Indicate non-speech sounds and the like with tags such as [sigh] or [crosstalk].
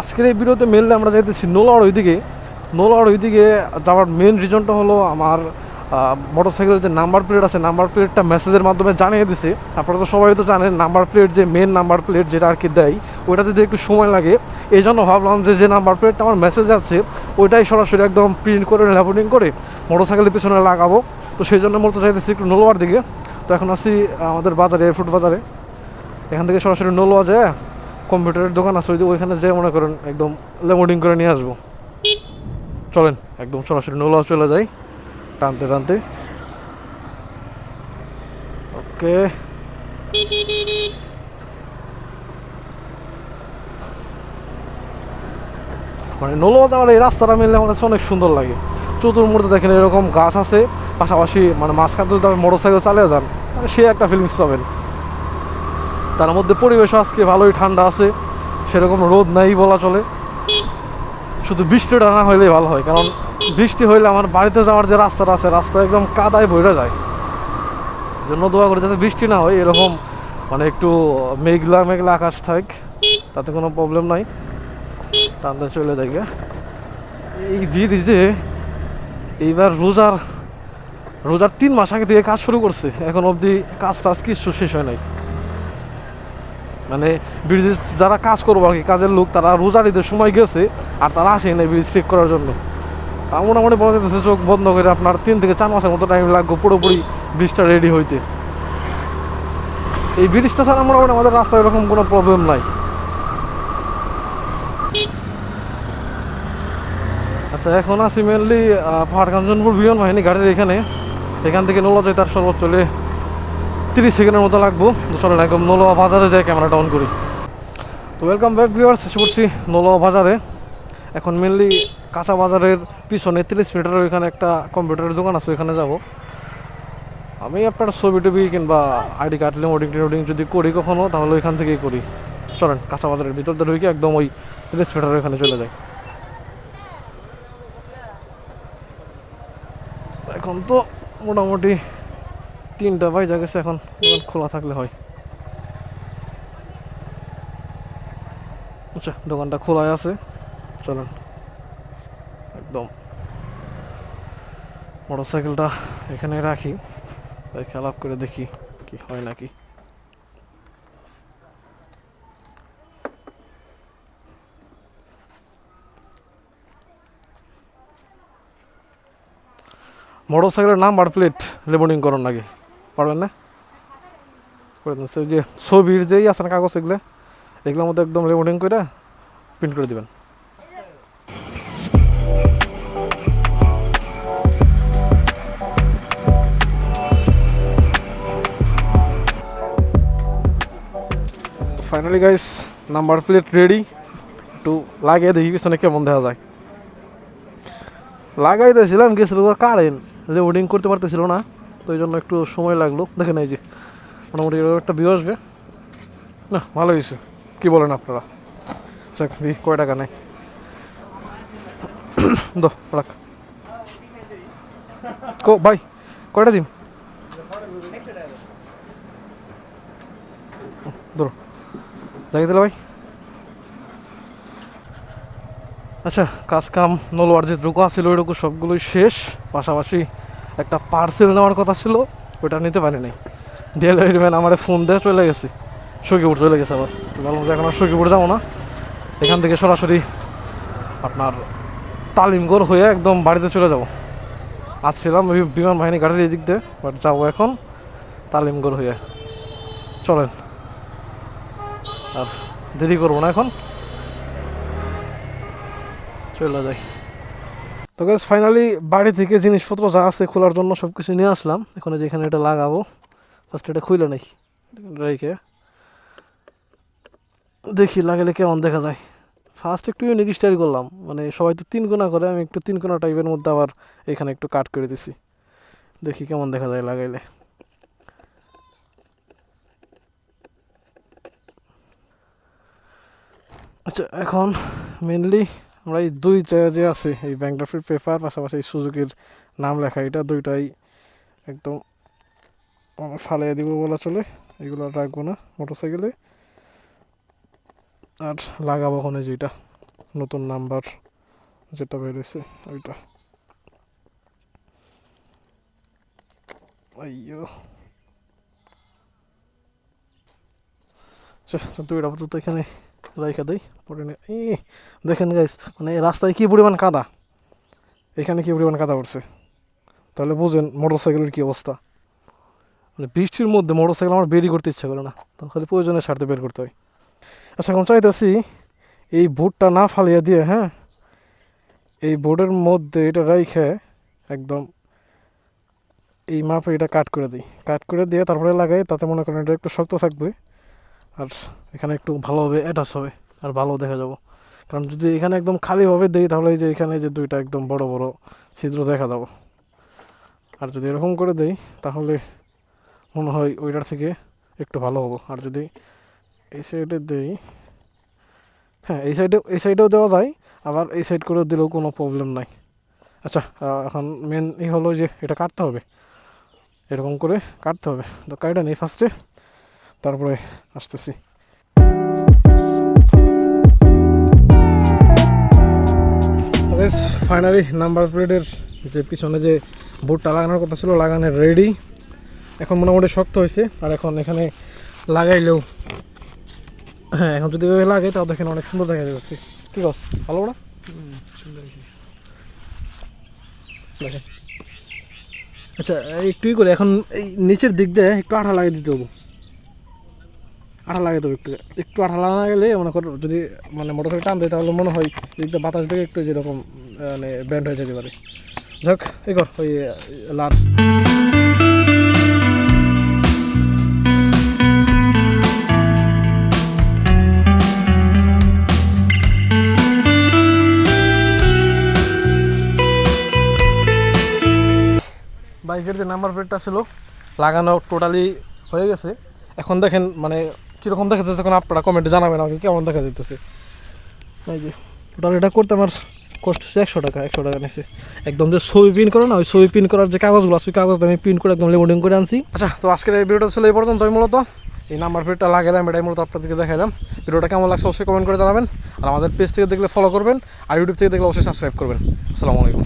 আজকের এই ভিডিওতে মেনলি আমরা যাইতেছি নোলার ওইদিকে। নোলার ওইদিকে যাওয়ার মেন রিজনটা হলো আমার মোটর সাইকেলের যে নাম্বার প্লেট আছে নাম্বার প্লেটটা মেসেজের মাধ্যমে জানিয়ে দিছে। আপনারা তো সবাই তো জানেন নাম্বার প্লেট যে মেন নাম্বার প্লেট যেটা আর কি দেয়, ওইটাতে যদি একটু সময় লাগে। এই জন্য ভাবলাম যে যে নাম্বার প্লেটটা আমার মেসেজ আছে, ওইটাই সরাসরি একদম প্রিন্ট করে ল্যাপোটিং করে মোটর সাইকেলের পিছনে লাগাবো। তো সেই জন্য মূলত চাইতেছি একটু নোলোয়ার দিকে। তো এখন আসি আমাদের বাজারে ফুড বাজারে। এখান থেকে সরাসরি নোলোয়া যায়। কম্পিউটারের দোকান আছে ওই ওইখানে যে মনে করেন একদম লেমোডিং করে নিয়ে আসব। চলেন, একদম সরাসরি নোলোয়া চলে যাই, টানতে টানতে। ওকে। মানে নোলোয়া যাওয়ার এই রাস্তাটা মিললে আমার কাছে অনেক সুন্দর লাগে। চতুর্মূর্তে দেখেন এরকম গাছ আছে, পাশাপাশি মানে মাঝখান যদি আপনি মোটর সাইকেল চালিয়ে যান সে একটা ফিলিংস পাবেন। তার মধ্যে পরিবেশ আজকে ভালোই ঠান্ডা আছে, সেরকম রোদ নাই বলা চলে। শুধু বৃষ্টিটা না হইলেই ভালো হয়, কারণ বৃষ্টি হইলে আমার বাড়িতে যাওয়ার যে রাস্তাটা আছে, রাস্তা একদম কাদায় ভরে যায়। জন্য দোয়া করে যাতে বৃষ্টি না হয়, এরকম মানে একটু মেঘলা মেঘলা আকাশ থাক, তাতে কোনো প্রবলেম নাই। টানতে চলে যাই। এই ব্রিজে এইবার রোজার রোজার তিন মাস আগে দিয়ে কাজ শুরু করছে, এখন অবধি কাজ টাজ কিছু শেষ হয় নাই। মানে ব্রিজ যারা কাজ করব আর কি, কাজের লোক, তারা রোজার ঈদের সময় গেছে আর তারা আসে না ব্রিজ ঠিক করার জন্য। তা মোটামুটি বলা যেতেছে চোখ বন্ধ করে আপনার তিন থেকে চার মাসের মতো টাইম লাগবে পুরোপুরি ব্রিজটা রেডি হইতে। এই ব্রিজটা ছাড়া মোটামুটি আমাদের রাস্তায় এরকম কোনো প্রবলেম নাই। আচ্ছা এখন আছি মেনলি পাহাড় কাঞ্চনপুর বিমান বাহিনী গাড়ির এখানে। এখান থেকে নোলা যায় তার সর্বোচ্চ চলে। তিরিশ সেকেন্ডের মতো লাগবো। তো চলেন একদম নোলোয়া বাজারে যাই, ক্যামেরাটা অন করি। তো ওয়েলকাম ব্যাক ভিউয়ার্স এসে পড়ছি নোলোয়া বাজারে। এখন মেনলি কাঁচা বাজারের পিছনে তিরিশ মিটারের ওইখানে একটা কম্পিউটারের দোকান আছে, ওইখানে যাব। আমি আপনার ছবি টবি কিংবা আইডি কার্ড লিমোডিং টিমোডিং যদি করি কখনো, তাহলে ওইখান থেকেই করি। চলেন, কাঁচা বাজারের ভিতর দিয়ে ঢুকে একদম ওই তিরিশ মিটারের ওইখানে চলে যাই। এখন তো মোটামুটি তিনটা বাইজা গেছে এখন খোলা থাকলে হয়। আচ্ছা দোকানটা খোলাই আছে, চলেন। একদম। মোটর সাইকেলটা এখানে রাখি, তাই খেলাপ করে দেখি কি হয় নাকি। মোটর সাইকেলের নাম্বার প্লেট লেবনিং করুন নাকি পারবেন না? করে দিন। যে ছবির যেই আছে না কাগজ এগুলো, এগুলোর মধ্যে একদম লেবনিং করে প্রিন্ট করে দিবেন। Finally guys number plate ready একটু লাগিয়ে দেখি পিছনে কেমন দেখা যায়। লাগাইতেছিলাম, গেছিল কারেন্ট ওডিং করতে পারতেছিল না। তো জন্য একটু সময় লাগল। দেখেন এই যে, মোটামুটি এরকম একটা বিয়ে আসবে। না ভালো হয়েছে। কি বলেন আপনারা? দি কয় টাকা নেই [coughs] দো রাখ। কো, ভাই, কয়টা দিন? ধরো। যাই দিলে ভাই। আচ্ছা কাজ কাম নলোয়ার যে দ্রুক আছিল ওইটুকু সবগুলোই শেষ। পাশাপাশি একটা পার্সেল নেওয়ার কথা ছিল, ওটা নিতে পারি নাই। ডেলিভারি ম্যান আমার ফোন দিয়ে চলে গেছে। সখীপুর চলে গেছে আবার। বললাম যে এখন আর সখীপুর যাব না। এখান থেকে সরাসরি আপনার তালিমগড় হয়ে একদম বাড়িতে চলে যাব। আসছিলাম বিমান বাহিনী গাড়ির এই দিক দিয়ে বাট যাব এখন তালিমগড় হয়ে। চলেন। আর দেরি করব না এখন। চলে যাই। তো গাছ ফাইনালি বাড়ি থেকে জিনিসপত্র যা আছে খোলার জন্য সব কিছু নিয়ে আসলাম। এখন এই যে এখানে এটা লাগাবো। ফার্স্ট এটা খুলে নেই রেখে। দেখি লাগালে কেমন দেখা যায়। ফার্স্ট একটু ইউনিক স্টাইল করলাম। মানে সবাই তো তিন কোনা করে, আমি একটু তিন কোনা টাইপের মধ্যে আবার এখানে একটু কাট করে দিছি। দেখি কেমন দেখা যায় লাগাইলে। আচ্ছা এখন মেনলি আমরা এই দুইটা যে আছে, এই ব্যাংকডাফির পেপার পাশাপাশি সুজুকির নাম লেখা, এটা দুইটাই একদম ফালিয়ে দিব বলা চলে। এগুলো রাখব না মোটর সাইকেলে আর লাগাবো ওখানে যেটা, নতুন নাম্বার যেটা বেরিয়েছে, ওইটা। আইয়ো। আচ্ছা এটা আপাতত এখানে রাইখা দেই পরে এই, দেখেন গাইস মানে রাস্তায় কী পরিমাণ কাদা? এখানে কী পরিমাণ কাদা উঠছে তাহলে বুঝেন মোটর সাইকেলের কী অবস্থা। মানে বৃষ্টির মধ্যে মোটর সাইকেল আমার বেরি করতে ইচ্ছা করে না, তো খালি প্রয়োজনের স্বার্থে বের করতে হয়। আচ্ছা এখন চাইতেছি এই বুটটা না ফালিয়ে দিয়ে হ্যাঁ এই বোর্ডের মধ্যে এটা রাইখে একদম এই মাপে এটা কাট করে দিই। কাট করে দিয়ে তারপরে লাগাই, তাতে মনে করেন এটা একটু শক্ত থাকবে। আর এখানে একটু ভালোভাবে অ্যাটাচ হবে আর ভালো দেখা যাব। কারণ যদি এখানে একদম খালিভাবে দিই তাহলে এই যে এখানে যে দুইটা একদম বড় বড় ছিদ্র দেখা যাব। আর যদি এরকম করে দেই তাহলে মনে হয় ওইটার থেকে একটু ভালো হব। আর যদি এই সাইডে দেই হ্যাঁ এই সাইডে এই সাইডেও দেওয়া যায়, আবার এই সাইড করে দিলেও কোনো প্রবলেম নাই। আচ্ছা এখন মেন ই হলো যে এটা কাটতে হবে। এরকম করে কাটতে হবে। তো কাইটা নেই ফার্স্টে তারপরে আসতেছি। ফাইনালি নাম্বার প্লেটের যে পিছনে যে বোর্ডটা লাগানোর কথা ছিল লাগানোর রেডি এখন মোটামুটি শক্ত হয়েছে আর এখন এখানে লাগাইলেও হ্যাঁ এখন যদি ওইভাবে লাগে তাও দেখেন অনেক সুন্দর দেখা যাচ্ছে। ঠিক আছে ভালো না? দেখেন। আচ্ছা একটুই করে এখন এই নিচের দিক দিয়ে একটু আঠা লাগিয়ে দিতে হব। আঠা লাগিয়ে দেবো একটু একটু আঠা লাগানো গেলে মনে করো যদি মানে মোটর সাইকেল টান দেয় তাহলে মনে হয় দিক দিয়ে বাতাস ঢুকে একটু যেরকম মানে ব্যান্ড হয়ে যেতে পারে। যাক, এই কর, ওই লাল বাইকের যে নাম্বার প্লেটটা ছিল, লাগানো টোটালি হয়ে গেছে। এখন দেখেন মানে কীরকম দেখা যাচ্ছে এখন আপনারা কমেন্টে জানাবেন আমাকে, কেমন দেখা যেতেছে এই যে টোটাল এটা করতে আমার কষ্ট হচ্ছে একশো টাকা একশো টাকা নিচ্ছে একদম যে ছবি প্রিন্ট করো না, ওই ছবি প্রিন্ট করার যে কাগজগুলো আছে, ওই কাগজ আমি প্রিন্ট করে একদম লেমোডিং করে আনছি। আচ্ছা তো আজকের এই ভিডিওটা ছিল এই পর্যন্ত মূলত এই নাম্বার প্লেটটা লাগালাম এটাই মূলত আপনাদেরকে দেখাইলাম। ভিডিওটা কেমন লাগছে অবশ্যই কমেন্ট করে জানাবেন। আর আমাদের পেজ থেকে দেখলে ফলো করবেন, আর ইউটিউব থেকে দেখলে অবশ্যই সাবস্ক্রাইব করবেন। আসসালামু আলাইকুম।